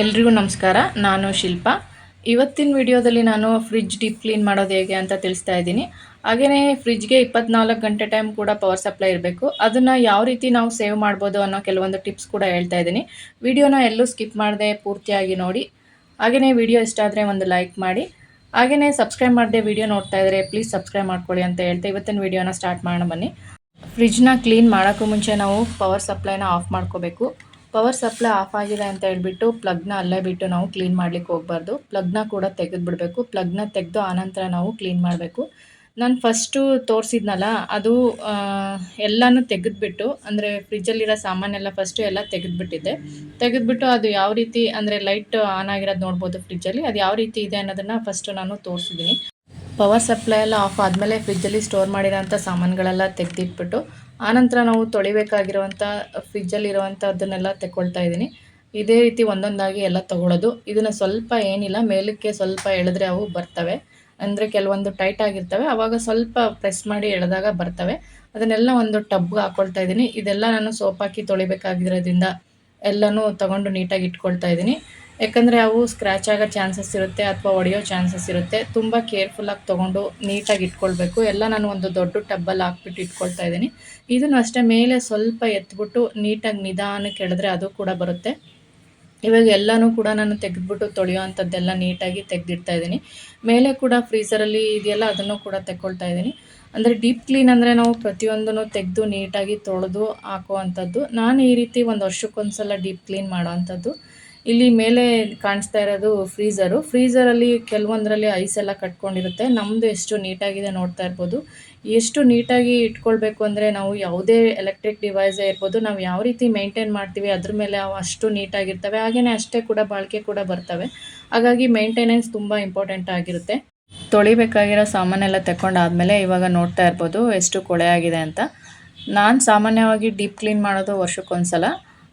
ಎಲ್ರಿಗೂ ನಮಸ್ಕಾರ. ನಾನು ಶಿಲ್ಪ. ಇವತ್ತಿನ ವಿಡಿಯೋದಲ್ಲಿ ನಾನು ಫ್ರಿಜ್ ಡೀಪ್ ಕ್ಲೀನ್ ಮಾಡೋದು ಹೇಗೆ ಅಂತ ತಿಳಿಸ್ತಾ ಇದ್ದೀನಿ. ಹಾಗೆಯೇ ಫ್ರಿಡ್ಜ್ಗೆ ಇಪ್ಪತ್ನಾಲ್ಕು ಗಂಟೆ ಟೈಮ್ ಕೂಡ ಪವರ್ ಸಪ್ಲೈ ಇರಬೇಕು. ಅದನ್ನು ಯಾವ ರೀತಿ ನಾವು ಸೇವ್ ಮಾಡ್ಬೋದು ಅನ್ನೋ ಕೆಲವೊಂದು ಟಿಪ್ಸ್ ಕೂಡ ಹೇಳ್ತಾ ಇದ್ದೀನಿ. ವಿಡಿಯೋನ ಎಲ್ಲೂ ಸ್ಕಿಪ್ ಮಾಡದೆ ಪೂರ್ತಿಯಾಗಿ ನೋಡಿ. ಹಾಗೆಯೇ ವಿಡಿಯೋ ಇಷ್ಟ ಆದರೆ ಒಂದು ಲೈಕ್ ಮಾಡಿ. ಹಾಗೆಯೇ ಸಬ್ಸ್ಕ್ರೈಬ್ ಮಾಡದೆ ವಿಡಿಯೋ ನೋಡ್ತಾ ಇದ್ದರೆ ಪ್ಲೀಸ್ ಸಬ್ಸ್ಕ್ರೈಬ್ ಮಾಡ್ಕೊಳ್ಳಿ ಅಂತ ಹೇಳ್ತಾ ಇವತ್ತಿನ ವಿಡಿಯೋನ ಸ್ಟಾರ್ಟ್ ಮಾಡೋಣ ಬನ್ನಿ. ಫ್ರಿಡ್ಜ್ನ ಕ್ಲೀನ್ ಮಾಡೋಕ್ಕೂ ಮುಂಚೆ ನಾವು ಪವರ್ ಸಪ್ಲೈನ ಆಫ್ ಮಾಡ್ಕೋಬೇಕು. ಪವರ್ ಸಪ್ಲೈ ಆಫ್ ಆಗಿದೆ ಅಂತ ಹೇಳ್ಬಿಟ್ಟು ಪ್ಲಗ್ನ ಅಲ್ಲೇ ಬಿಟ್ಟು ನಾವು ಕ್ಲೀನ್ ಮಾಡ್ಲಿಕ್ಕೆ ಹೋಗ್ಬಾರ್ದು. ಪ್ಲಗ್ನ ಕೂಡ ತೆಗೆದುಬಿಡಬೇಕು. ಪ್ಲಗ್ನ ತೆಗೆದು ಆನಂತರ ನಾವು ಕ್ಲೀನ್ ಮಾಡಬೇಕು. ನಾನು ಫಸ್ಟು ತೋರಿಸಿದ್ನಲ್ಲ, ಅದು ಎಲ್ಲನೂ ತೆಗೆದುಬಿಟ್ಟು, ಅಂದರೆ ಫ್ರಿಜ್ಜಲ್ಲಿರೋ ಸಾಮಾನೆಲ್ಲ ಫಸ್ಟು ಎಲ್ಲ ತೆಗೆದುಬಿಟ್ಟಿದ್ದೆ. ತೆಗೆದುಬಿಟ್ಟು ಅದು ಯಾವ ರೀತಿ, ಅಂದರೆ ಲೈಟ್ ಆನ್ ಆಗಿರೋದು ನೋಡ್ಬೋದು ಫ್ರಿಜ್ಜಲ್ಲಿ ಅದು ಯಾವ ರೀತಿ ಇದೆ ಅನ್ನೋದನ್ನು ಫಸ್ಟು ನಾನು ತೋರಿಸಿದ್ದೀನಿ. ಪವರ್ ಸಪ್ಲೈ ಎಲ್ಲ ಆಫ್ ಆದಮೇಲೆ ಫ್ರಿಜ್ಜಲ್ಲಿ ಸ್ಟೋರ್ ಮಾಡಿರೋಂಥ ಸಾಮಾನುಗಳೆಲ್ಲ ತೆಗೆದಿಟ್ಬಿಟ್ಟು ಆನಂತರ ನಾವು ತೊಳಿಬೇಕಾಗಿರುವಂಥ ಫ್ರಿಜ್ಜಲ್ಲಿರುವಂಥದ್ದನ್ನೆಲ್ಲ ತೆಕ್ಕೊಳ್ತಾ ಇದ್ದೀನಿ. ಇದೇ ರೀತಿ ಒಂದೊಂದಾಗಿ ಎಲ್ಲ ತೊಗೊಳೋದು ಇದನ್ನು ಸ್ವಲ್ಪ ಏನಿಲ್ಲ, ಮೇಲಕ್ಕೆ ಸ್ವಲ್ಪ ಎಳೆದ್ರೆ ಅವು ಬರ್ತವೆ. ಅಂದರೆ ಕೆಲವೊಂದು ಟೈಟ್ ಆಗಿರ್ತವೆ. ಆವಾಗ ಸ್ವಲ್ಪ ಪ್ರೆಸ್ ಮಾಡಿ ಎಳೆದಾಗ ಬರ್ತವೆ. ಅದನ್ನೆಲ್ಲ ಒಂದು ಟಬ್ಗೆ ಹಾಕ್ಕೊಳ್ತಾ ಇದ್ದೀನಿ. ಇದೆಲ್ಲ ನಾನು ಸೋಪ್ ಹಾಕಿ ತೊಳಿಬೇಕಾಗಿರೋದ್ರಿಂದ ಎಲ್ಲನೂ ತಗೊಂಡು ನೀಟಾಗಿ ಇಟ್ಕೊಳ್ತಾ ಇದ್ದೀನಿ. ಯಾಕಂದರೆ ಅವು ಸ್ಕ್ರ್ಯಾಚ್ ಆಗೋ ಚಾನ್ಸಸ್ ಇರುತ್ತೆ ಅಥವಾ ಒಡೆಯೋ ಚಾನ್ಸಸ್ ಇರುತ್ತೆ. ತುಂಬ ಕೇರ್ಫುಲ್ಲಾಗಿ ತೊಗೊಂಡು ನೀಟಾಗಿ ಇಟ್ಕೊಳ್ಬೇಕು. ಎಲ್ಲ ನಾನು ಒಂದು ದೊಡ್ಡ ಟಬ್ಬಲ್ಲಿ ಹಾಕ್ಬಿಟ್ಟು ಇಟ್ಕೊಳ್ತಾ ಇದ್ದೀನಿ. ಇದನ್ನು ಅಷ್ಟೇ ಮೇಲೆ ಸ್ವಲ್ಪ ಎತ್ಬಿಟ್ಟು ನೀಟಾಗಿ ನಿಧಾನಕ್ಕೆ ಎಳೆದ್ರೆ ಅದು ಕೂಡ ಬರುತ್ತೆ. ಇವಾಗ ಎಲ್ಲನೂ ಕೂಡ ನಾನು ತೆಗೆದ್ಬಿಟ್ಟು ತೊಳೆಯೋ ಅಂಥದ್ದೆಲ್ಲ ನೀಟಾಗಿ ತೆಗೆದಿಡ್ತಾ ಇದ್ದೀನಿ. ಮೇಲೆ ಕೂಡ ಫ್ರೀಸರಲ್ಲಿ ಇದೆಯಲ್ಲ, ಅದನ್ನು ಕೂಡ ತೆಕ್ಕೊಳ್ತಾ ಇದ್ದೀನಿ. ಅಂದರೆ ಡೀಪ್ ಕ್ಲೀನ್ ಅಂದರೆ ನಾವು ಪ್ರತಿಯೊಂದನ್ನು ತೆಗೆದು ನೀಟಾಗಿ ತೊಳೆದು ಹಾಕೋ ಅಂಥದ್ದು ನಾನು ಈ ರೀತಿ ಒಂದು ವರ್ಷಕ್ಕೊಂದ್ಸಲ ಡೀಪ್ ಕ್ಲೀನ್ ಮಾಡೋ ಅಂಥದ್ದು. ಇಲ್ಲಿ ಮೇಲೆ ಕಾಣಿಸ್ತಾ ಇರೋದು ಫ್ರೀಸರು ಫ್ರೀಸರಲ್ಲಿ ಕೆಲವೊಂದರಲ್ಲಿ ಐಸ್ ಎಲ್ಲ ಕಟ್ಕೊಂಡಿರುತ್ತೆ. ನಮ್ಮದು ಎಷ್ಟು ನೀಟಾಗಿದೆ ನೋಡ್ತಾ ಇರ್ಬೋದು. ಎಷ್ಟು ನೀಟಾಗಿ ಇಟ್ಕೊಳ್ಬೇಕು ಅಂದರೆ ನಾವು ಯಾವುದೇ ಎಲೆಕ್ಟ್ರಿಕ್ ಡಿವೈಸೇ ಇರ್ಬೋದು, ನಾವು ಯಾವ ರೀತಿ ಮೇಂಟೈನ್ ಮಾಡ್ತೀವಿ, ಅದ್ರ ಮೇಲೆ ಅವು ಅಷ್ಟು ನೀಟಾಗಿರ್ತವೆ. ಹಾಗೆಯೇ ಅಷ್ಟೇ ಕೂಡ ಬಾಳಿಕೆ ಕೂಡ ಬರ್ತವೆ. ಹಾಗಾಗಿ ಮೇಂಟೆನೆನ್ಸ್ ತುಂಬ ಇಂಪಾರ್ಟೆಂಟ್ ಆಗಿರುತ್ತೆ. ತೊಳಿಬೇಕಾಗಿರೋ ಸಾಮಾನೆಲ್ಲ ತಗೊಂಡಾದಮೇಲೆ ಇವಾಗ ನೋಡ್ತಾ ಇರ್ಬೋದು ಎಷ್ಟು ಕೊಳೆ ಆಗಿದೆ ಅಂತ. ನಾನು ಸಾಮಾನ್ಯವಾಗಿ ಡೀಪ್ ಕ್ಲೀನ್ ಮಾಡೋದು ವರ್ಷಕ್ಕೊಂದ್ಸಲ.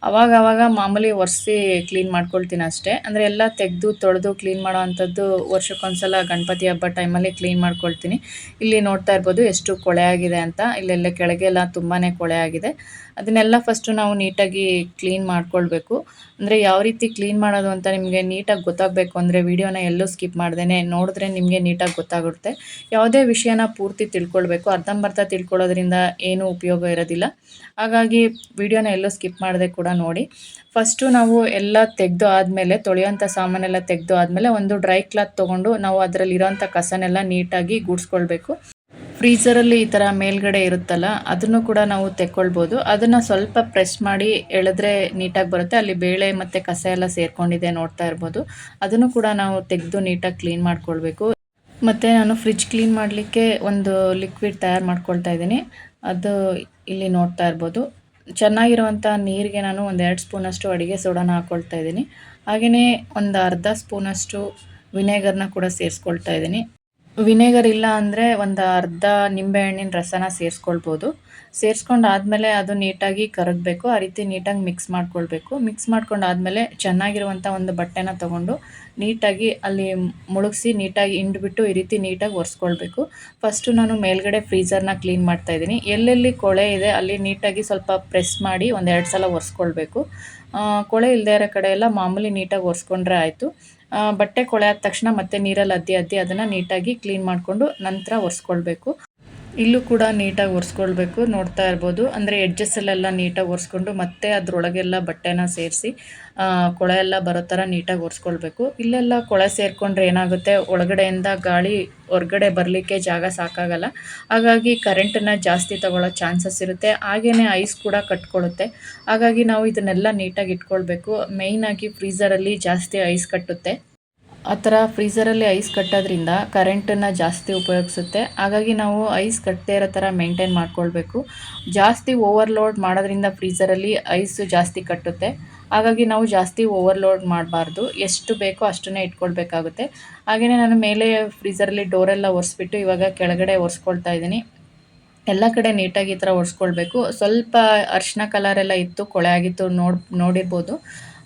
ಅವಾಗ ಅವಾಗ ಮಾಮೂಲಿ ಒರೆಸಿ ಕ್ಲೀನ್ ಮಾಡ್ಕೊಳ್ತೀನಿ ಅಷ್ಟೇ. ಅಂದರೆ ಎಲ್ಲ ತೆಗೆದು ತೊಳೆದು ಕ್ಲೀನ್ ಮಾಡೋ ಅಂಥದ್ದು ವರ್ಷಕ್ಕೊಂದ್ಸಲ ಗಣಪತಿ ಹಬ್ಬ ಟೈಮಲ್ಲಿ ಕ್ಲೀನ್ ಮಾಡ್ಕೊಳ್ತೀನಿ. ಇಲ್ಲಿ ನೋಡ್ತಾ ಇರ್ಬೋದು ಎಷ್ಟು ಕೊಳೆ ಆಗಿದೆ ಅಂತ. ಇಲ್ಲೆಲ್ಲ ಕೆಳಗೆಲ್ಲ ತುಂಬಾ ಕೊಳೆ ಆಗಿದೆ. ಅದನ್ನೆಲ್ಲ ಫಸ್ಟು ನಾವು ನೀಟಾಗಿ ಕ್ಲೀನ್ ಮಾಡ್ಕೊಳ್ಬೇಕು. ಅಂದರೆ ಯಾವ ರೀತಿ ಕ್ಲೀನ್ ಮಾಡೋದು ಅಂತ ನಿಮಗೆ ನೀಟಾಗಿ ಗೊತ್ತಾಗಬೇಕು. ಅಂದರೆ ವೀಡಿಯೋನ ಎಲ್ಲೂ ಸ್ಕಿಪ್ ಮಾಡ್ದೇ ನೋಡಿದ್ರೆ ನಿಮಗೆ ನೀಟಾಗಿ ಗೊತ್ತಾಗುತ್ತೆ. ಯಾವುದೇ ವಿಷಯನ ಪೂರ್ತಿ ತಿಳ್ಕೊಳ್ಬೇಕು. ಅರ್ಧಂಬರ್ಧ ತಿಳ್ಕೊಳ್ಳೋದ್ರಿಂದ ಏನೂ ಉಪಯೋಗ ಇರೋದಿಲ್ಲ. ಹಾಗಾಗಿ ವಿಡಿಯೋನ ಎಲ್ಲೂ ಸ್ಕಿಪ್ ಮಾಡದೆ ಕೂಡ ನೋಡಿ. ಫಸ್ಟು ನಾವು ಎಲ್ಲ ತೆಗೆದು ಆದಮೇಲೆ ತೊಳೆಯೋಂಥ ಸಾಮಾನೆಲ್ಲ ತೆಗೆದು ಆದಮೇಲೆ ಒಂದು ಡ್ರೈ ಕ್ಲಾತ್ ತೊಗೊಂಡು ನಾವು ಅದರಲ್ಲಿರೋಂಥ ಕಸನೆಲ್ಲ ನೀಟಾಗಿ ಗೂಡಿಸ್ಕೊಳ್ಬೇಕು. ಫ್ರೀಝರಲ್ಲಿ ಈ ಥರ ಮೇಲ್ಗಡೆ ಇರುತ್ತಲ್ಲ, ಅದನ್ನು ಕೂಡ ನಾವು ತೆಕ್ಕೊಳ್ಬೋದು. ಅದನ್ನು ಸ್ವಲ್ಪ ಪ್ರೆಸ್ ಮಾಡಿ ಎಳೆದ್ರೆ ನೀಟಾಗಿ ಬರುತ್ತೆ. ಅಲ್ಲಿ ಬೇಳೆ ಮತ್ತು ಕಸ ಎಲ್ಲ ಸೇರ್ಕೊಂಡಿದೆ ನೋಡ್ತಾ ಇರ್ಬೋದು. ಅದನ್ನು ಕೂಡ ನಾವು ತೆಗೆದು ನೀಟಾಗಿ ಕ್ಲೀನ್ ಮಾಡ್ಕೊಳ್ಬೇಕು. ಮತ್ತು ನಾನು ಫ್ರಿಜ್ ಕ್ಲೀನ್ ಮಾಡಲಿಕ್ಕೆ ಒಂದು ಲಿಕ್ವಿಡ್ ತಯಾರು ಮಾಡ್ಕೊಳ್ತಾ ಇದ್ದೀನಿ. ಅದು ಇಲ್ಲಿ ನೋಡ್ತಾ ಇರ್ಬೋದು. ಚೆನ್ನಾಗಿರುವಂಥ ನೀರಿಗೆ ನಾನು ಒಂದು ಎರಡು ಸ್ಪೂನಷ್ಟು ಅಡುಗೆ ಸೋಡಾನ ಹಾಕ್ಕೊಳ್ತಾ ಇದ್ದೀನಿ. ಹಾಗೆಯೇ ಒಂದು ಅರ್ಧ ಸ್ಪೂನಷ್ಟು ವಿನೆಗರ್ನ ಕೂಡ ಸೇರಿಸ್ಕೊಳ್ತಾ ಇದ್ದೀನಿ. ವಿನೆಗರ್ ಇಲ್ಲ ಅಂದರೆ ಒಂದು ಅರ್ಧ ನಿಂಬೆಹಣ್ಣಿನ ರಸನ ಸೇರಿಸ್ಕೊಳ್ಬೋದು. ಸೇರಿಸ್ಕೊಂಡಾದ್ಮೇಲೆ ಅದು ನೀಟಾಗಿ ಕರಗಬೇಕು. ಆ ರೀತಿ ನೀಟಾಗಿ ಮಿಕ್ಸ್ ಮಾಡ್ಕೊಳ್ಬೇಕು. ಮಿಕ್ಸ್ ಮಾಡ್ಕೊಂಡಾದ್ಮೇಲೆ ಚೆನ್ನಾಗಿರುವಂಥ ಒಂದು ಬಟ್ಟೆನ ತೊಗೊಂಡು ನೀಟಾಗಿ ಅಲ್ಲಿ ಮುಳುಗಿಸಿ ನೀಟಾಗಿ ಹಿಂಡ್ಬಿಟ್ಟು ಈ ರೀತಿ ನೀಟಾಗಿ ಒರೆಸ್ಕೊಳ್ಬೇಕು. ಫಸ್ಟು ನಾನು ಮೇಲ್ಗಡೆ ಫ್ರೀಝರ್ನ ಕ್ಲೀನ್ ಮಾಡ್ತಾಯಿದ್ದೀನಿ ಎಲ್ಲೆಲ್ಲಿ ಕೊಳೆ ಇದೆ ಅಲ್ಲಿ ನೀಟಾಗಿ ಸ್ವಲ್ಪ ಪ್ರೆಸ್ ಮಾಡಿ ಒಂದು ಎರಡು ಸಲ ಒರೆಸ್ಕೊಳ್ಬೇಕು. ಕೊಳೆ ಇಲ್ಲದೇ ಇರೋ ಕಡೆ ಎಲ್ಲ ಮಾಮೂಲಿ ನೀಟಾಗಿ ಒರೆಸ್ಕೊಂಡ್ರೆ ಆಯಿತು. ಬಟ್ಟೆ ಕೊಳೆ ಆದ ತಕ್ಷಣ ಮತ್ತೆ ನೀರಲ್ಲಿ ಅದ್ದಿ ಅದ್ದಿ ಅದನ್ನು ನೀಟಾಗಿ ಕ್ಲೀನ್ ಮಾಡಿಕೊಂಡು ನಂತರ ಒರೆಸ್ಕೊಳ್ಬೇಕು. ಇಲ್ಲೂ ಕೂಡ ನೀಟಾಗಿ ಒರೆಸ್ಕೊಳ್ಬೇಕು, ನೋಡ್ತಾ ಇರ್ಬೋದು. ಅಂದರೆ ಎಡ್ಜಸ್ಸಲ್ಲೆಲ್ಲ ನೀಟಾಗಿ ಒರೆಸ್ಕೊಂಡು ಮತ್ತೆ ಅದರೊಳಗೆಲ್ಲ ಬಟ್ಟೆನ ಸೇರಿಸಿ ಕೊಳೆ ಎಲ್ಲ ಬರೋ ಥರ ನೀಟಾಗಿ ಒರೆಸ್ಕೊಳ್ಬೇಕು. ಇಲ್ಲೆಲ್ಲ ಕೊಳೆ ಸೇರಿಕೊಂಡ್ರೆ ಏನಾಗುತ್ತೆ? ಒಳಗಡೆಯಿಂದ ಗಾಳಿ ಹೊರಗಡೆ ಬರಲಿಕ್ಕೆ ಜಾಗ ಸಾಕಾಗಲ್ಲ. ಹಾಗಾಗಿ ಕರೆಂಟನ್ನು ಜಾಸ್ತಿ ತಗೊಳ್ಳೋ ಚಾನ್ಸಸ್ ಇರುತ್ತೆ. ಹಾಗೆಯೇ ಐಸ್ ಕೂಡ ಕಟ್ಕೊಳ್ಳುತ್ತೆ ಹಾಗಾಗಿ ನಾವು ಇದನ್ನೆಲ್ಲ ನೀಟಾಗಿ ಇಟ್ಕೊಳ್ಬೇಕು. ಮೇಯ್ನಾಗಿ ಫ್ರೀಸರಲ್ಲಿ ಜಾಸ್ತಿ ಐಸ್ ಕಟ್ಟುತ್ತೆ. ಆ ಥರ ಫ್ರೀಝರಲ್ಲಿ ಐಸ್ ಕಟ್ಟೋದ್ರಿಂದ ಕರೆಂಟನ್ನು ಜಾಸ್ತಿ ಉಪಯೋಗಿಸುತ್ತೆ. ಹಾಗಾಗಿ ನಾವು ಐಸ್ ಕಟ್ಟದೇ ಇರೋ ಥರ ಮೇಂಟೈನ್ ಮಾಡ್ಕೊಳ್ಬೇಕು. ಜಾಸ್ತಿ ಓವರ್ಲೋಡ್ ಮಾಡೋದ್ರಿಂದ ಫ್ರೀಝರಲ್ಲಿ ಐಸು ಜಾಸ್ತಿ ಕಟ್ಟುತ್ತೆ. ಹಾಗಾಗಿ ನಾವು ಜಾಸ್ತಿ ಓವರ್ಲೋಡ್ ಮಾಡಬಾರ್ದು. ಎಷ್ಟು ಬೇಕೋ ಅಷ್ಟನ್ನೇ ಇಟ್ಕೊಳ್ಬೇಕಾಗುತ್ತೆ. ಹಾಗೆಯೇ ನಾನು ಮೇಲೆ ಫ್ರೀಝರಲ್ಲಿ ಡೋರೆಲ್ಲ ಒರೆಸ್ಬಿಟ್ಟು ಇವಾಗ ಕೆಳಗಡೆ ಒರೆಸ್ಕೊಳ್ತಾ ಇದ್ದೀನಿ. ಎಲ್ಲ ಕಡೆ ನೀಟಾಗಿ ಈ ಥರ ಒರೆಸ್ಕೊಳ್ಬೇಕು. ಸ್ವಲ್ಪ ಅರಿಶಿನ ಕಲರೆಲ್ಲ ಇತ್ತು, ಕೊಳೆ ಆಗಿತ್ತು, ನೋಡಿ, ನೋಡಿರ್ಬೋದು.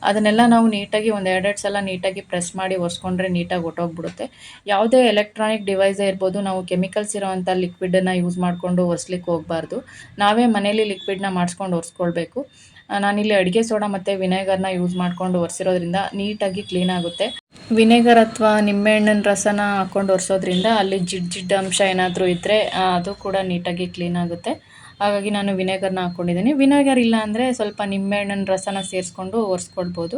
ಅದನ್ನೆಲ್ಲ ನಾವು ನೀಟಾಗಿ ಒಂದು ಎರಡೆರಡು ಸಲ ನೀಟಾಗಿ ಪ್ರೆಸ್ ಮಾಡಿ ಒರೆಸ್ಕೊಂಡ್ರೆ ನೀಟಾಗಿ ಹೊಟ್ಟೋಗ್ಬಿಡುತ್ತೆ ಯಾವುದೇ ಎಲೆಕ್ಟ್ರಾನಿಕ್ ಡಿವೈಸೇ ಇರ್ಬೋದು, ನಾವು ಕೆಮಿಕಲ್ಸ್ ಇರೋವಂಥ ಲಿಕ್ವಿಡನ್ನು ಯೂಸ್ ಮಾಡಿಕೊಂಡು ಒರೆಸ್ಲಿಕ್ಕೆ ಹೋಗಬಾರ್ದು. ನಾವೇ ಮನೇಲಿ ಲಿಕ್ವಿಡ್ನ ಮಾಡಿಸ್ಕೊಂಡು ಒರೆಸ್ಕೊಳ್ಬೇಕು. ನಾನಿಲ್ಲಿ ಅಡುಗೆ ಸೋಡಾ ಮತ್ತು ವಿನೆಗರ್ನ ಯೂಸ್ ಮಾಡಿಕೊಂಡು ಒರೆಸಿರೋದ್ರಿಂದ ನೀಟಾಗಿ ಕ್ಲೀನ್ ಆಗುತ್ತೆ. ವಿನೆಗರ್ ಅಥವಾ ನಿಂಬೆಹಣ್ಣಿನ ರಸನ ಹಾಕ್ಕೊಂಡು ಒರೆಸೋದ್ರಿಂದ ಅಲ್ಲಿ ಜಿಡ್ ಜಿಡ್ಡು ಅಂಶ ಏನಾದರೂ ಇದ್ದರೆ ಅದು ಕೂಡ ನೀಟಾಗಿ ಕ್ಲೀನ್ ಆಗುತ್ತೆ. ಹಾಗಾಗಿ ನಾನು ವಿನೆಗರ್ನ ಹಾಕ್ಕೊಂಡಿದ್ದೀನಿ. ವಿನೆಗರ್ ಇಲ್ಲ ಅಂದರೆ ಸ್ವಲ್ಪ ನಿಂಬೆಹಣ್ಣಿನ ರಸನ ಸೇರಿಸ್ಕೊಂಡು ಒರೆಸ್ಕೊಳ್ಬೋದು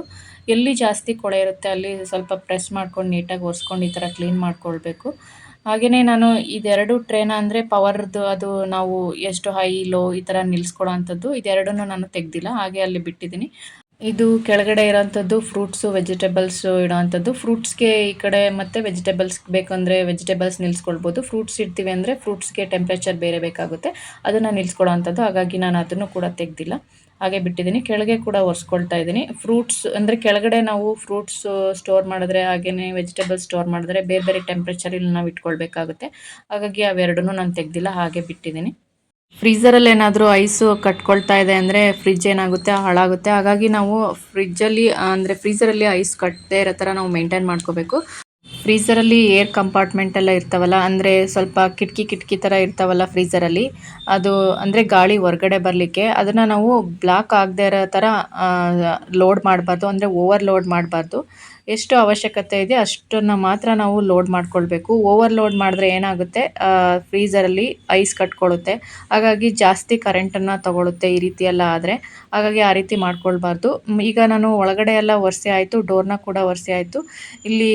ಎಲ್ಲಿ ಜಾಸ್ತಿ ಕೊಳೆ ಇರುತ್ತೆ ಅಲ್ಲಿ ಸ್ವಲ್ಪ ಪ್ರೆಸ್ ಮಾಡ್ಕೊಂಡು ನೀಟಾಗಿ ಒರೆಸ್ಕೊಂಡು ಈ ಥರ ಕ್ಲೀನ್ ಮಾಡ್ಕೊಳ್ಬೇಕು. ಹಾಗೆಯೇ ನಾನು ಇದೆರಡು ಟ್ರೇನ ಅಂದರೆ ಪವರ್ದು ಅದು ನಾವು ಎಷ್ಟು ಹೈ, ಲೋ ಈ ಥರ ನಿಲ್ಲಿಸ್ಕೊಡೋ ಅಂಥದ್ದು ಇದೆರಡನ್ನೂ ನಾನು ತೆಗೆದಿಲ್ಲ. ಹಾಗೆ ಅಲ್ಲಿ ಬಿಟ್ಟಿದ್ದೀನಿ. ಇದು ಕೆಳಗಡೆ ಇರೋಂಥದ್ದು ಫ್ರೂಟ್ಸು ವೆಜಿಟೇಬಲ್ಸು ಇಡೋವಂಥದ್ದು ಫ್ರೂಟ್ಸ್ಗೆ ಈ ಕಡೆ ಮತ್ತೆ ವೆಜಿಟೇಬಲ್ಸ್ ಬೇಕಂದರೆ ವೆಜಿಟೇಬಲ್ಸ್ ನಿಲ್ಲಿಸ್ಕೊಳ್ಬೋದು ಫ್ರೂಟ್ಸ್ ಇಡ್ತೀವಿ ಅಂದರೆ ಫ್ರೂಟ್ಸ್ಗೆ ಟೆಂಪ್ರೇಚರ್ ಬೇರೆ ಬೇಕಾಗುತ್ತೆ. ಅದನ್ನು ಅಂಥದ್ದು ಹಾಗಾಗಿ ನಾನು ಅದನ್ನು ಕೂಡ ತೆಗ್ದಿಲ್ಲ. ಹಾಗೆ ಬಿಟ್ಟಿದ್ದೀನಿ. ಕೆಳಗೆ ಕೂಡ ಒರೆಸ್ಕೊಳ್ತಾ ಇದ್ದೀನಿ. ಫ್ರೂಟ್ಸ್ ಅಂದರೆ ಕೆಳಗಡೆ ನಾವು ಫ್ರೂಟ್ಸ್ ಸ್ಟೋರ್ ಮಾಡಿದ್ರೆ ಹಾಗೆಯೇ ವೆಜಿಟೇಬಲ್ಸ್ ಸ್ಟೋರ್ ಮಾಡಿದ್ರೆ ಬೇರೆ ಬೇರೆ ಟೆಂಪ್ರೇಚರಲ್ಲಿ ನಾವು ಇಟ್ಕೊಳ್ಬೇಕಾಗುತ್ತೆ. ಹಾಗಾಗಿ ಅವೆರಡನ್ನೂ ನಾನು ತೆಗ್ದಿಲ್ಲ. ಹಾಗೆ ಬಿಟ್ಟಿದ್ದೀನಿ. ಫ್ರೀಝರಲ್ಲಿ ಏನಾದರೂ ಐಸು ಕಟ್ಕೊಳ್ತಾ ಇದೆ ಅಂದರೆ ಫ್ರಿಜ್ ಏನಾಗುತ್ತೆ, ಹಾಳಾಗುತ್ತೆ. ಹಾಗಾಗಿ ನಾವು ಫ್ರಿಜ್ಜಲ್ಲಿ ಅಂದರೆ ಫ್ರೀಸರಲ್ಲಿ ಐಸ್ ಕಟ್ಟದೇ ಇರೋ ಥರ ನಾವು ಮೇಂಟೈನ್ ಮಾಡ್ಕೋಬೇಕು. ಫ್ರೀಸರಲ್ಲಿ ಏರ್ ಕಂಪಾರ್ಟ್ಮೆಂಟ್ ಎಲ್ಲ ಇರ್ತಾವಲ್ಲ, ಅಂದರೆ ಸ್ವಲ್ಪ ಕಿಟಕಿ ಕಿಟಕಿ ಥರ ಇರ್ತಾವಲ್ಲ ಫ್ರೀಸರಲ್ಲಿ ಅದು, ಅಂದರೆ ಗಾಳಿ ಹೊರಗಡೆ ಬರಲಿಕ್ಕೆ, ಅದನ್ನು ನಾವು ಬ್ಲಾಕ್ ಆಗದೆ ಇರೋ ಥರ ಲೋಡ್ ಮಾಡಬಾರ್ದು, ಅಂದರೆ ಓವರ್ ಲೋಡ್ ಮಾಡಬಾರ್ದು. ಎಷ್ಟು ಅವಶ್ಯಕತೆ ಇದೆ, ಅಷ್ಟನ್ನು ಮಾತ್ರ ನಾವು ಲೋಡ್ ಮಾಡ್ಕೊಳ್ಬೇಕು. ಓವರ್ ಲೋಡ್ ಮಾಡಿದ್ರೆ ಏನಾಗುತ್ತೆ? ಫ್ರೀಸರಲ್ಲಿ ಐಸ್ ಕಟ್ಕೊಳ್ಳುತ್ತೆ ಹಾಗಾಗಿ ಜಾಸ್ತಿ ಕರೆಂಟನ್ನು ತಗೊಳುತ್ತೆ ಈ ರೀತಿ ಎಲ್ಲ ಆದರೆ. ಹಾಗಾಗಿ ಆ ರೀತಿ ಮಾಡ್ಕೊಳ್ಬಾರ್ದು. ಈಗ ನಾನು ಒಳಗಡೆ ಎಲ್ಲ ಒರೆಸಿ ಆಯಿತು ಡೋರ್ನ ಕೂಡ ಒರೆಸಿ ಆಯಿತು. ಇಲ್ಲಿ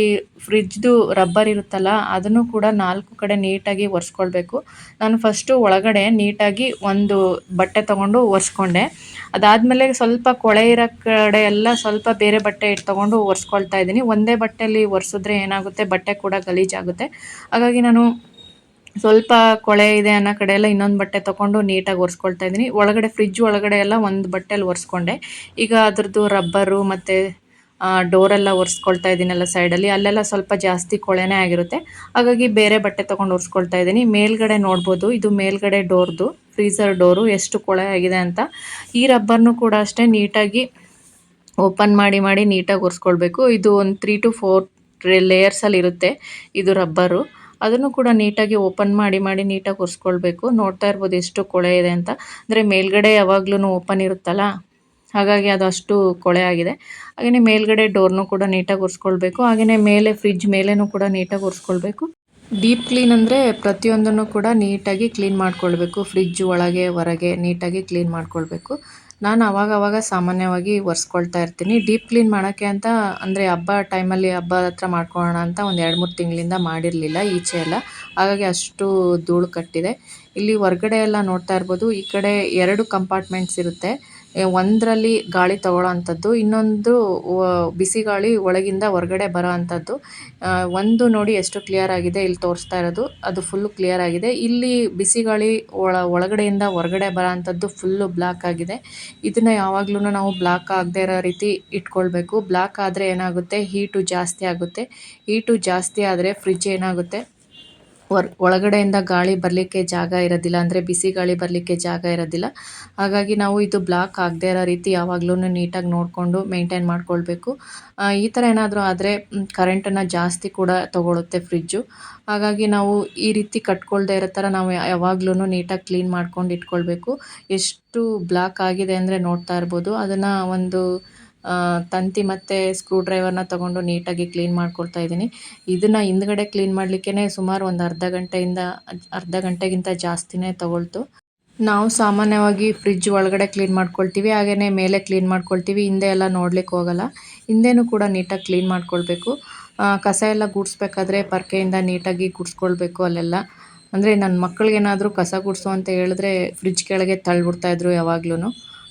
ಫ್ರಿಜ್ದು ರಬ್ಬರ್ ಇರುತ್ತಲ್ಲ, ಅದನ್ನು ಕೂಡ ನಾಲ್ಕು ಕಡೆ ನೀಟಾಗಿ ಒರೆಸ್ಕೊಳ್ಬೇಕು. ನಾನು ಫಸ್ಟು ಒಳಗಡೆ ನೀಟಾಗಿ ಒಂದು ಬಟ್ಟೆ ತೊಗೊಂಡು ಒರೆಸ್ಕೊಂಡೆ. ಅದಾದಮೇಲೆ ಸ್ವಲ್ಪ ಕೊಳೆ ಇರೋ ಕಡೆ ಎಲ್ಲ ಸ್ವಲ್ಪ ಬೇರೆ ಬಟ್ಟೆ ಇಟ್ಟು ತೊಗೊಂಡು ಒರೆಸ್ಕೊಳ್ತಾ ಇದ್ದೀನಿ. ಒಂದೇ ಬಟ್ಟೆಯಲ್ಲಿ ಒರೆಸಿದ್ರೆ ಏನಾಗುತ್ತೆ? ಬಟ್ಟೆ ಕೂಡ ಗಲೀಜಾಗುತ್ತೆ. ಹಾಗಾಗಿ ನಾನು ಸ್ವಲ್ಪ ಕೊಳೆ ಇದೆ ಅನ್ನೋ ಕಡೆ ಎಲ್ಲ ಇನ್ನೊಂದು ಬಟ್ಟೆ ತೊಗೊಂಡು ನೀಟಾಗಿ ಒರೆಸ್ಕೊಳ್ತಾ ಇದ್ದೀನಿ. ಒಳಗಡೆ ಫ್ರಿಜ್ ಒಳಗಡೆ ಎಲ್ಲ ಒಂದು ಬಟ್ಟೆಯಲ್ಲಿ ಒರೆಸ್ಕೊಂಡೆ. ಈಗ ಅದರದ್ದು ರಬ್ಬರು ಮತ್ತು ಡೋರೆಲ್ಲ ಒರೆಸ್ಕೊಳ್ತಾ ಇದ್ದೀನಲ್ಲ ಸೈಡಲ್ಲಿ ಅಲ್ಲೆಲ್ಲ ಸ್ವಲ್ಪ ಜಾಸ್ತಿ ಕೊಳೆನೇ ಆಗಿರುತ್ತೆ. ಹಾಗಾಗಿ ಬೇರೆ ಬಟ್ಟೆ ತೊಗೊಂಡು ಒರೆಸ್ಕೊಳ್ತಾ ಇದ್ದೀನಿ. ಮೇಲ್ಗಡೆ ನೋಡ್ಬೋದು. ಇದು ಮೇಲ್ಗಡೆ ಡೋರ್ದು ಫ್ರೀಝರ್ ಡೋರು ಎಷ್ಟು ಕೊಳೆ ಆಗಿದೆ ಅಂತ. ಈ ರಬ್ಬರ್ನು ಕೂಡ ಅಷ್ಟೇ ನೀಟಾಗಿ ಓಪನ್ ಮಾಡಿ ಮಾಡಿ ನೀಟಾಗಿ ಒರೆಸ್ಕೊಳ್ಬೇಕು. ಇದು ಒಂದು ತ್ರೀ ಟು ಫೋರ್ ಲೇಯರ್ಸಲ್ಲಿ ಇರುತ್ತೆ ಇದು ರಬ್ಬರು. ಅದನ್ನು ಕೂಡ ನೀಟಾಗಿ ಓಪನ್ ಮಾಡಿ ಮಾಡಿ ನೀಟಾಗಿ ಒರೆಸ್ಕೊಳ್ಬೇಕು. ನೋಡ್ತಾ ಇರ್ಬೋದು ಎಷ್ಟು ಕೊಳೆ ಇದೆ ಅಂತ. ಅಂದರೆ ಮೇಲ್ಗಡೆ ಯಾವಾಗ್ಲೂ ಓಪನ್ ಇರುತ್ತಲ್ಲ? ಹಾಗಾಗಿ ಅದು ಅಷ್ಟು ಕೊಳೆ ಆಗಿದೆ. ಹಾಗೆಯೇ ಮೇಲ್ಗಡೆ ಡೋರ್ನು ಕೂಡ ನೀಟಾಗಿ ಒರೆಸ್ಕೊಳ್ಬೇಕು. ಹಾಗೆಯೇ ಮೇಲೆ ಫ್ರಿಜ್ ಮೇಲೇನೂ ಕೂಡ ನೀಟಾಗಿ ಒರೆಸ್ಕೊಳ್ಬೇಕು. ಡೀಪ್ ಕ್ಲೀನ್ ಅಂದರೆ ಪ್ರತಿಯೊಂದನ್ನು ಕೂಡ ನೀಟಾಗಿ ಕ್ಲೀನ್ ಮಾಡ್ಕೊಳ್ಬೇಕು. ಫ್ರಿಜ್ ಒಳಗೆ, ಹೊರಗೆ ನೀಟಾಗಿ ಕ್ಲೀನ್ ಮಾಡ್ಕೊಳ್ಬೇಕು. ನಾನು ಅವಾಗ ಅವಾಗ ಸಾಮಾನ್ಯವಾಗಿ ಒರೆಸ್ಕೊಳ್ತಾ ಇರ್ತೀನಿ. ಡೀಪ್ ಕ್ಲೀನ್ ಮಾಡೋಕ್ಕೆ ಅಂತ ಅಂದರೆ ಹಬ್ಬ ಟೈಮಲ್ಲಿ ಹಬ್ಬ ಹತ್ರ ಮಾಡ್ಕೊಳ್ಳೋಣ ಅಂತ ಒಂದು ಎರಡು ಮೂರು ತಿಂಗಳಿಂದ ಮಾಡಿರಲಿಲ್ಲ, ಈಚೆ ಎಲ್ಲ. ಹಾಗಾಗಿ ಅಷ್ಟು ಧೂಳು ಕಟ್ಟಿದೆ. ಇಲ್ಲಿ ಹೊರ್ಗಡೆ ಎಲ್ಲ ನೋಡ್ತಾ ಇರ್ಬೋದು. ಈ ಕಡೆ ಎರಡು ಕಂಪಾರ್ಟ್ಮೆಂಟ್ಸ್ ಇರುತ್ತೆ. ಒಂದರಲ್ಲಿ ಗಾಳಿ ತಗೊಳ್ಳೋ ಅಂಥದ್ದು ಇನ್ನೊಂದು ಬಿಸಿ ಗಾಳಿ ಒಳಗಿಂದ ಹೊರಗಡೆ ಬರೋ ಅಂಥದ್ದು ಒಂದು ನೋಡಿ ಎಷ್ಟು ಕ್ಲಿಯರ್ ಆಗಿದೆ, ಇಲ್ಲಿ ತೋರಿಸ್ತಾ ಇರೋದು. ಅದು ಫುಲ್ಲು ಕ್ಲಿಯರ್ ಆಗಿದೆ. ಇಲ್ಲಿ ಬಿಸಿ ಗಾಳಿ ಒಳ, ಒಳಗಡೆಯಿಂದ ಹೊರಗಡೆ ಬರೋ ಅಂಥದ್ದು ಫುಲ್ಲು ಬ್ಲಾಕ್ ಆಗಿದೆ. ಇದನ್ನು ಯಾವಾಗ್ಲೂ ನಾವು ಬ್ಲಾಕ್ ಆಗದೆ ಇರೋ ರೀತಿ ಇಟ್ಕೊಳ್ಬೇಕು. ಬ್ಲಾಕ್ ಆದರೆ ಏನಾಗುತ್ತೆ? ಹೀಟು ಜಾಸ್ತಿ ಆಗುತ್ತೆ. ಹೀಟು ಜಾಸ್ತಿ ಆದರೆ ಫ್ರಿಜ್ ಏನಾಗುತ್ತೆ? ಹೊರ್ ಒಳಗಡೆಯಿಂದ ಗಾಳಿ ಬರಲಿಕ್ಕೆ ಜಾಗ ಇರೋದಿಲ್ಲ ಅಂದರೆ ಬಿಸಿ ಗಾಳಿ ಬರಲಿಕ್ಕೆ ಜಾಗ ಇರೋದಿಲ್ಲ. ಹಾಗಾಗಿ ನಾವು ಇದು ಬ್ಲಾಕ್ ಆಗದೆ ಇರೋ ರೀತಿ ಯಾವಾಗ್ಲೂ ನೀಟಾಗಿ ನೋಡಿಕೊಂಡು ಮೇಂಟೈನ್ ಮಾಡ್ಕೊಳ್ಬೇಕು. ಈ ಥರ ಏನಾದರೂ ಆದರೆ ಕರೆಂಟನ್ನು ಜಾಸ್ತಿ ಕೂಡ ತೊಗೊಳುತ್ತೆ ಫ್ರಿಜ್ಜು. ಹಾಗಾಗಿ ನಾವು ಈ ರೀತಿ ಕಟ್ಕೊಳ್ದೇ ಇರೋ ಥರ ನಾವು ಯಾವಾಗ್ಲೂ ನೀಟಾಗಿ ಕ್ಲೀನ್ ಮಾಡ್ಕೊಂಡು ಇಟ್ಕೊಳ್ಬೇಕು. ಎಷ್ಟು ಬ್ಲಾಕ್ ಆಗಿದೆ ಅಂದರೆ ನೋಡ್ತಾ ಇರ್ಬೋದು. ಅದನ್ನು ಒಂದು ತಂತಿ ಮತ್ತು ಸ್ಕ್ರೂ ಡ್ರೈವರ್ನ ತೊಗೊಂಡು ನೀಟಾಗಿ ಕ್ಲೀನ್ ಮಾಡ್ಕೊಳ್ತಾ ಇದ್ದೀನಿ. ಇದನ್ನು ಹಿಂದ್ಗಡೆ ಕ್ಲೀನ್ ಮಾಡಲಿಕ್ಕೇ ಸುಮಾರು ಒಂದು ಅರ್ಧ ಗಂಟೆಯಿಂದ ಅರ್ಧ ಗಂಟೆಗಿಂತ ಜಾಸ್ತಿನೇ ತಗೊಳ್ತು. ನಾವು ಸಾಮಾನ್ಯವಾಗಿ ಫ್ರಿಜ್ ಒಳಗಡೆ ಕ್ಲೀನ್ ಮಾಡ್ಕೊಳ್ತೀವಿ ಹಾಗೆಯೇ ಮೇಲೆ ಕ್ಲೀನ್ ಮಾಡ್ಕೊಳ್ತೀವಿ, ಹಿಂದೆ ಎಲ್ಲ ನೋಡ್ಲಿಕ್ಕೆ ಹೋಗಲ್ಲ. ಹಿಂದೆನೂ ಕೂಡ ನೀಟಾಗಿ ಕ್ಲೀನ್ ಮಾಡ್ಕೊಳ್ಬೇಕು. ಕಸ ಎಲ್ಲ ಗುಡಿಸ್ಬೇಕಾದ್ರೆ ಪರ್ಕೆಯಿಂದ ನೀಟಾಗಿ ಗುಡಿಸ್ಕೊಳ್ಬೇಕು ಅಲ್ಲೆಲ್ಲ. ಅಂದರೆ ನನ್ನ ಮಕ್ಕಳಿಗೇನಾದರೂ ಕಸ ಗುಡಿಸು ಅಂತ ಹೇಳಿದ್ರೆ ಫ್ರಿಜ್ ಕೆಳಗೆ ತಳ್ಳಿಬಿಡ್ತಾಯಿದ್ರು ಯಾವಾಗ್ಲೂ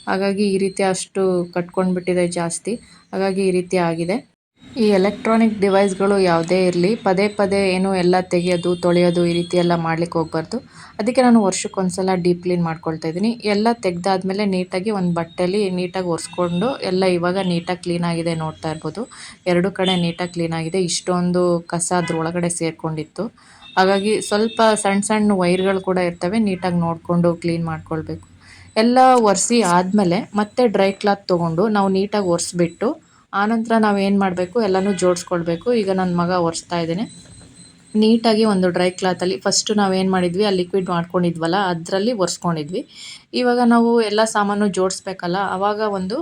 ಹಾಗಾಗಿ ಈ ರೀತಿ ಅಷ್ಟು ಕಟ್ಕೊಂಡ್ಬಿಟ್ಟಿದೆ ಜಾಸ್ತಿ. ಹಾಗಾಗಿ ಈ ರೀತಿ ಆಗಿದೆ. ಈ ಎಲೆಕ್ಟ್ರಾನಿಕ್ ಡಿವೈಸ್ಗಳು ಯಾವುದೇ ಇರಲಿ, ಪದೇ ಪದೇ ಏನು ಎಲ್ಲ ತೆಗೆಯೋದು, ತೊಳೆಯೋದು ಈ ರೀತಿ ಎಲ್ಲ ಮಾಡ್ಲಿಕ್ಕೆ ಹೋಗ್ಬಾರ್ದು. ಅದಕ್ಕೆ ನಾನು ವರ್ಷಕ್ಕೊಂದ್ಸಲ ಡೀಪ್ ಕ್ಲೀನ್ ಮಾಡ್ಕೊಳ್ತಾ ಇದ್ದೀನಿ. ಎಲ್ಲ ತೆಗೆದಾದ್ಮೇಲೆ ನೀಟಾಗಿ ಒಂದು ಬಟ್ಟೆಲಿ ನೀಟಾಗಿ ಒರೆಸ್ಕೊಂಡು ಎಲ್ಲ ಇವಾಗ ನೀಟಾಗಿ ಕ್ಲೀನಾಗಿದೆ ನೋಡ್ತಾ ಇರ್ಬೋದು. ಎರಡು ಕಡೆ ನೀಟಾಗಿ ಕ್ಲೀನಾಗಿದೆ ಇಷ್ಟೊಂದು ಕಸ ಅದ್ರೊಳಗಡೆ ಸೇರಿಕೊಂಡಿತ್ತು. ಹಾಗಾಗಿ ಸ್ವಲ್ಪ ಸಣ್ಣ ಸಣ್ಣ ವೈರ್ಗಳು ಕೂಡ ಇರ್ತವೆ. ನೀಟಾಗಿ ನೋಡಿಕೊಂಡು ಕ್ಲೀನ್ ಮಾಡ್ಕೊಳ್ಬೇಕು. ಎಲ್ಲ ಒರೆಸಿ ಆದಮೇಲೆ ಮತ್ತೆ ಡ್ರೈ ಕ್ಲಾತ್ ತೊಗೊಂಡು ನಾವು ನೀಟಾಗಿ ಒರೆಸ್ಬಿಟ್ಟು, ಆನಂತರ ನಾವು ಏನು ಮಾಡಬೇಕು, ಎಲ್ಲನೂ ಜೋಡಿಸ್ಕೊಳ್ಬೇಕು. ಈಗ ನನ್ನ ಮಗ ಒರೆಸ್ತಾ ಇದ್ದೀನಿ. ನೀಟಾಗಿ ಒಂದು ಡ್ರೈ ಕ್ಲಾತಲ್ಲಿ ಫಸ್ಟು ನಾವೇನು ಮಾಡಿದ್ವಿ, ಆ ಲಿಕ್ವಿಡ್ ಮಾಡ್ಕೊಂಡಿದ್ವಲ್ಲ, ಅದರಲ್ಲಿ ಒರೆಸ್ಕೊಂಡಿದ್ವಿ. ಇವಾಗ ನಾವು ಎಲ್ಲ ಸಾಮಾನು ಜೋಡಿಸ್ಬೇಕಲ್ಲ ಆವಾಗ ಒಂದು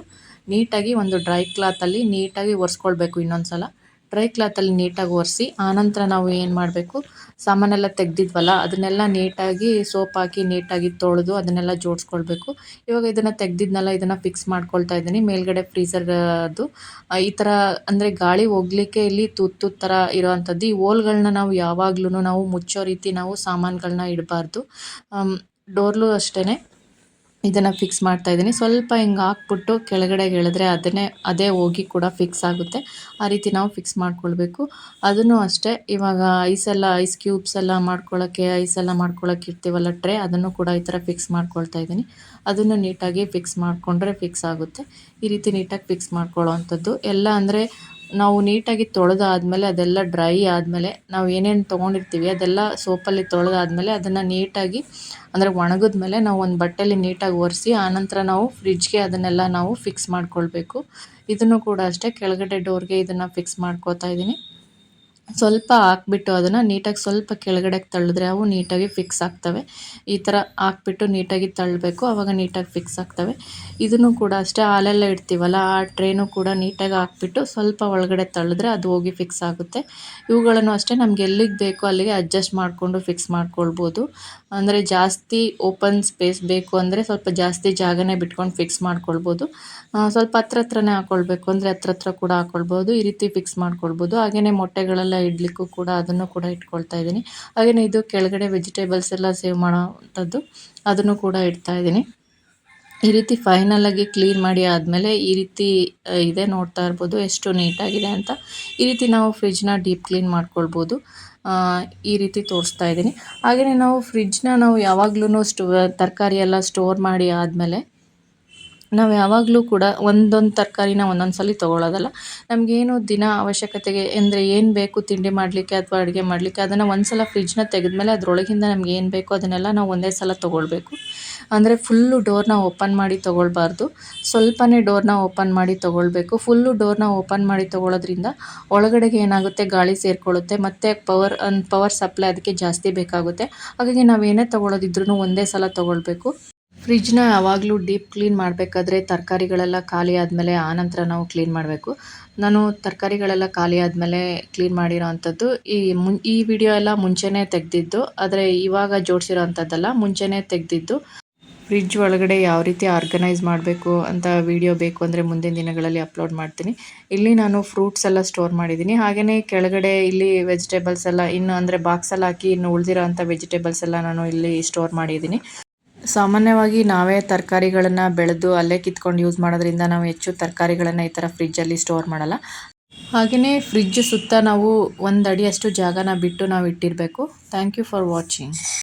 ನೀಟಾಗಿ ಒಂದು ಡ್ರೈ ಕ್ಲಾತಲ್ಲಿ ನೀಟಾಗಿ ಒರೆಸ್ಕೊಳ್ಬೇಕು ಇನ್ನೊಂದು ಸಲ ಡ್ರೈ ಕ್ಲಾತಲ್ಲಿ ನೀಟಾಗಿ ಒರೆಸಿ ಆನಂತರ ನಾವು ಏನು ಮಾಡಬೇಕು? ಸಾಮಾನೆಲ್ಲ ತೆಗೆದಿದ್ವಲ್ಲ, ಅದನ್ನೆಲ್ಲ ನೀಟಾಗಿ ಸೋಪ್ ಹಾಕಿ ನೀಟಾಗಿ ತೊಳೆದು ಅದನ್ನೆಲ್ಲ ಜೋಡಿಸ್ಕೊಳ್ಬೇಕು. ಇವಾಗ ಇದನ್ನು ತೆಗೆದಿದ್ನಲ್ಲ, ಇದನ್ನು ಫಿಕ್ಸ್ ಮಾಡ್ಕೊಳ್ತಾ ಇದ್ದೀನಿ. ಮೇಲ್ಗಡೆ ಫ್ರೀಸರ್ ಅದು ಈ ಥರ ಅಂದರೆ ಗಾಳಿ ಹೋಗ್ಲಿಕ್ಕೆ ಇಲ್ಲಿ ತುತ್ತು ಥರ ಇರೋವಂಥದ್ದು. ಈ ಹೋಲ್ಗಳನ್ನ ನಾವು ಯಾವಾಗ್ಲೂ ನಾವು ಮುಚ್ಚೋ ರೀತಿ ನಾವು ಸಾಮಾನುಗಳನ್ನ ಇಡಬಾರ್ದು. ಡೋರ್ಲು ಅಷ್ಟೇ ಇದನ್ನು ಫಿಕ್ಸ್ ಮಾಡ್ತಾ ಇದ್ದೀನಿ. ಸ್ವಲ್ಪ ಹಿಂಗೆ ಹಾಕ್ಬಿಟ್ಟು ಕೆಳಗಡೆ ಎಳೆದ್ರೆ ಅದನ್ನೇ, ಅದೇ ಹೋಗಿ ಕೂಡ ಫಿಕ್ಸ್ ಆಗುತ್ತೆ. ಆ ರೀತಿ ನಾವು ಫಿಕ್ಸ್ ಮಾಡ್ಕೊಳ್ಬೇಕು. ಅದನ್ನು ಅಷ್ಟೇ, ಇವಾಗ ಐಸ್ ಎಲ್ಲ ಐಸ್ ಕ್ಯೂಬ್ಸ್ ಎಲ್ಲ ಮಾಡ್ಕೊಳ್ಳೋಕ್ಕೆ ಐಸ್ ಎಲ್ಲ ಮಾಡ್ಕೊಳ್ಳೋಕೆ ಇರ್ತೀವಲ್ಲ ಟ್ರೇ ಅದನ್ನು ಕೂಡ ಈ ಥರ ಫಿಕ್ಸ್ ಮಾಡ್ಕೊಳ್ತಾ ಇದ್ದೀನಿ. ಅದನ್ನು ನೀಟಾಗಿ ಫಿಕ್ಸ್ ಮಾಡಿಕೊಂಡ್ರೆ ಫಿಕ್ಸ್ ಆಗುತ್ತೆ. ಈ ರೀತಿ ನೀಟಾಗಿ ಫಿಕ್ಸ್ ಮಾಡ್ಕೊಳ್ಳೋ ಅಂಥದ್ದು. ಎಲ್ಲ ಅಂದರೆ ನಾವು ನೀಟಾಗಿ ತೊಳೆದಾದ್ಮೇಲೆ ಅದೆಲ್ಲ ಡ್ರೈ ಆದಮೇಲೆ ನಾವು ಏನೇನು ತೊಗೊಂಡಿರ್ತೀವಿ ಅದೆಲ್ಲ ಸೋಪಲ್ಲಿ ತೊಳೆದಾದ್ಮೇಲೆ ಅದನ್ನು ನೀಟಾಗಿ ಅಂದರೆ ಒಣಗಿದ್ಮೇಲೆ ನಾವು ಒಂದು ಬಟ್ಟೆಯಲ್ಲಿ ನೀಟಾಗಿ ಒರೆಸಿ ಆನಂತರ ನಾವು ಫ್ರಿಡ್ಜ್ಗೆ ಅದನ್ನೆಲ್ಲ ನಾವು ಫಿಕ್ಸ್ ಮಾಡ್ಕೊಳ್ಬೇಕು. ಇದನ್ನು ಕೂಡ ಅಷ್ಟೇ ಕೆಳಗಡೆ ಡೋರ್ಗೆ ಇದನ್ನು ಫಿಕ್ಸ್ ಮಾಡ್ಕೋತಾ ಇದ್ದೀನಿ. ಸ್ವಲ್ಪ ಹಾಕ್ಬಿಟ್ಟು ಅದನ್ನು ನೀಟಾಗಿ ಸ್ವಲ್ಪ ಕೆಳಗಡೆ ತಳ್ಳಿದ್ರೆ ಅವು ನೀಟಾಗಿ ಫಿಕ್ಸ್ ಆಗ್ತವೆ. ಈ ಥರ ಹಾಕ್ಬಿಟ್ಟು ನೀಟಾಗಿ ತಳ್ಳಬೇಕು ಆವಾಗ ನೀಟಾಗಿ ಫಿಕ್ಸ್ ಆಗ್ತವೆ. ಇದನ್ನು ಕೂಡ ಅಷ್ಟೇ ಹಾಲೆಲ್ಲ ಇಡ್ತೀವಲ್ಲ, ಆ ಟ್ರೇನು ಕೂಡ ನೀಟಾಗಿ ಹಾಕ್ಬಿಟ್ಟು ಸ್ವಲ್ಪ ಒಳಗಡೆ ತಳ್ಳಿದ್ರೆ ಅದು ಹೋಗಿ ಫಿಕ್ಸ್ ಆಗುತ್ತೆ. ಇವುಗಳನ್ನು ಅಷ್ಟೇ ನಮ್ಗೆ ಎಲ್ಲಿಗೆ ಬೇಕೋ ಅಲ್ಲಿಗೆ ಅಡ್ಜಸ್ಟ್ ಮಾಡಿಕೊಂಡು ಫಿಕ್ಸ್ ಮಾಡ್ಕೊಳ್ಬೋದು. ಅಂದರೆ ಜಾಸ್ತಿ ಓಪನ್ ಸ್ಪೇಸ್ ಬೇಕು ಅಂದರೆ ಸ್ವಲ್ಪ ಜಾಸ್ತಿ ಜಾಗನೇ ಬಿಟ್ಕೊಂಡು ಫಿಕ್ಸ್ ಮಾಡ್ಕೊಳ್ಬೋದು. ಸ್ವಲ್ಪ ಹತ್ರ ಹತ್ರನೇ ಹಾಕ್ಕೊಳ್ಬೇಕು ಅಂದರೆ ಹತ್ರ ಹತ್ರ ಕೂಡ ಹಾಕ್ಕೊಳ್ಬೋದು ಈ ರೀತಿ ಫಿಕ್ಸ್ ಮಾಡ್ಕೊಳ್ಬೋದು. ಹಾಗೆಯೇ ಮೊಟ್ಟೆಗಳೆಲ್ಲ ಇಡಲಿಕ್ಕೂ ಕೂಡ ಅದನ್ನು ಕೂಡ ಇಟ್ಕೊಳ್ತಾ ಇದ್ದೀನಿ. ಹಾಗೆಯೇ ಇದು ಕೆಳಗಡೆ ವೆಜಿಟೇಬಲ್ಸ್ ಎಲ್ಲ ಸೇವ್ ಮಾಡೋ ಅಂಥದ್ದು ಅದನ್ನು ಕೂಡ ಇಡ್ತಾ ಇದ್ದೀನಿ. ಈ ರೀತಿ ಫೈನಲಾಗಿ ಕ್ಲೀನ್ ಮಾಡಿ ಆದಮೇಲೆ ಈ ರೀತಿ ಇದೆ ನೋಡ್ತಾ ಇರ್ಬೋದು. ಎಷ್ಟು ನೀಟಾಗಿದೆ ಅಂತ. ಈ ರೀತಿ ನಾವು ಫ್ರಿಜ್ನ ಡೀಪ್ ಕ್ಲೀನ್ ಮಾಡ್ಕೊಳ್ಬೋದು. ಈ ರೀತಿ ತೋರಿಸ್ತಾ ಇದ್ದೀನಿ. ಹಾಗೆಯೇ ನಾವು ಫ್ರಿಜ್ನ ನಾವು ಯಾವಾಗಲೂ ಸ್ಟೋ ತರಕಾರಿ ಎಲ್ಲ ಸ್ಟೋರ್ ಮಾಡಿ ಆದಮೇಲೆ ನಾವು ಯಾವಾಗಲೂ ಕೂಡ ಒಂದೊಂದು ತರಕಾರಿನ ಒಂದೊಂದು ಸಲ ತೊಗೊಳ್ಳೋದಲ್ಲ ನಮಗೇನು ದಿನ ಅವಶ್ಯಕತೆಗೆ ಅಂದರೆ ಏನು ಬೇಕು ತಿಂಡಿ ಮಾಡಲಿಕ್ಕೆ ಅಥವಾ ಅಡುಗೆ ಮಾಡಲಿಕ್ಕೆ ಅದನ್ನು ಒಂದು ಸಲ ಫ್ರಿಜ್ನ ತೆಗೆದ್ಮೇಲೆ ಅದರೊಳಗಿಂದ ನಮ್ಗೆ ಏನು ಬೇಕೋ ಅದನ್ನೆಲ್ಲ ನಾವು ಒಂದೇ ಸಲ ತೊಗೊಳ್ಬೇಕು. ಅಂದರೆ ಫುಲ್ಲು ಡೋರ್ನ ಓಪನ್ ಮಾಡಿ ತೊಗೊಳ್ಬಾರ್ದು. ಸ್ವಲ್ಪನೇ ಡೋರ್ನ ಓಪನ್ ಮಾಡಿ ತೊಗೊಳ್ಬೇಕು. ಫುಲ್ಲು ಡೋರ್ನ ಓಪನ್ ಮಾಡಿ ತೊಗೊಳೋದ್ರಿಂದ ಒಳಗಡೆಗೆ ಏನಾಗುತ್ತೆ? ಗಾಳಿ ಸೇರಿಕೊಳ್ಳುತ್ತೆ. ಮತ್ತು ಪವರ್ ಪವರ್ ಸಪ್ಲೈ ಅದಕ್ಕೆ ಜಾಸ್ತಿ ಬೇಕಾಗುತ್ತೆ. ಹಾಗಾಗಿ ನಾವೇನೇ ತೊಗೊಳೋದಿದ್ರೂ ಒಂದೇ ಸಲ ತೊಗೊಳ್ಬೇಕು. ಫ್ರಿಜ್ನ ಯಾವಾಗಲೂ ಡೀಪ್ ಕ್ಲೀನ್ ಮಾಡಬೇಕಾದ್ರೆ ತರಕಾರಿಗಳೆಲ್ಲ ಖಾಲಿ ಆದಮೇಲೆ ಆನಂತರ ನಾವು ಕ್ಲೀನ್ ಮಾಡಬೇಕು. ನಾನು ತರಕಾರಿಗಳೆಲ್ಲ ಖಾಲಿ ಆದಮೇಲೆ ಕ್ಲೀನ್ ಮಾಡಿರೋ ಅಂಥದ್ದು ಈ ಮುನ್, ಈ ವಿಡಿಯೋ ಎಲ್ಲ ಮುಂಚೆನೇ ತೆಗೆದಿದ್ದು. ಆದರೆ ಇವಾಗ ಜೋಡಿಸಿರೋ ಅಂಥದ್ದಲ್ಲ ಮುಂಚೆನೇ ತೆಗೆದಿದ್ದು. ಫ್ರಿಡ್ಜ್ ಒಳಗಡೆ ಯಾವ ರೀತಿ ಆರ್ಗನೈಸ್ ಮಾಡಬೇಕು ಅಂತ ವಿಡಿಯೋ ಬೇಕು ಅಂದರೆ ಮುಂದಿನ ದಿನಗಳಲ್ಲಿ ಅಪ್ಲೋಡ್ ಮಾಡ್ತೀನಿ. ಇಲ್ಲಿ ನಾನು ಫ್ರೂಟ್ಸ್ ಎಲ್ಲ ಸ್ಟೋರ್ ಮಾಡಿದ್ದೀನಿ. ಹಾಗೆಯೇ ಕೆಳಗಡೆ ಇಲ್ಲಿ ವೆಜಿಟೇಬಲ್ಸ್ ಎಲ್ಲ, ಇನ್ನು ಅಂದರೆ ಬಾಕ್ಸಲ್ಲಿ ಹಾಕಿ ಇನ್ನು ಉಳಿದಿರೋ ಅಂಥ ವೆಜಿಟೇಬಲ್ಸ್ ಎಲ್ಲ ನಾನು ಇಲ್ಲಿ ಸ್ಟೋರ್ ಮಾಡಿದ್ದೀನಿ. ಸಾಮಾನ್ಯವಾಗಿ ನಾವೇ ತರಕಾರಿಗಳನ್ನು ಬೆಳೆದು ಅಲ್ಲೇ ಕಿತ್ಕೊಂಡು ಯೂಸ್ ಮಾಡೋದ್ರಿಂದ ನಾವು ಹೆಚ್ಚು ತರಕಾರಿಗಳನ್ನು ಈ ಥರ ಫ್ರಿಜ್ಜಲ್ಲಿ ಸ್ಟೋರ್ ಮಾಡಲ್ಲ. ಹಾಗೆಯೇ ಫ್ರಿಜ್ ಸುತ್ತ ನಾವು ಒಂದು ಅಡಿಯಷ್ಟು ಜಾಗನ ಬಿಟ್ಟು ನಾವು ಇಟ್ಟಿರಬೇಕು. Thank you for watching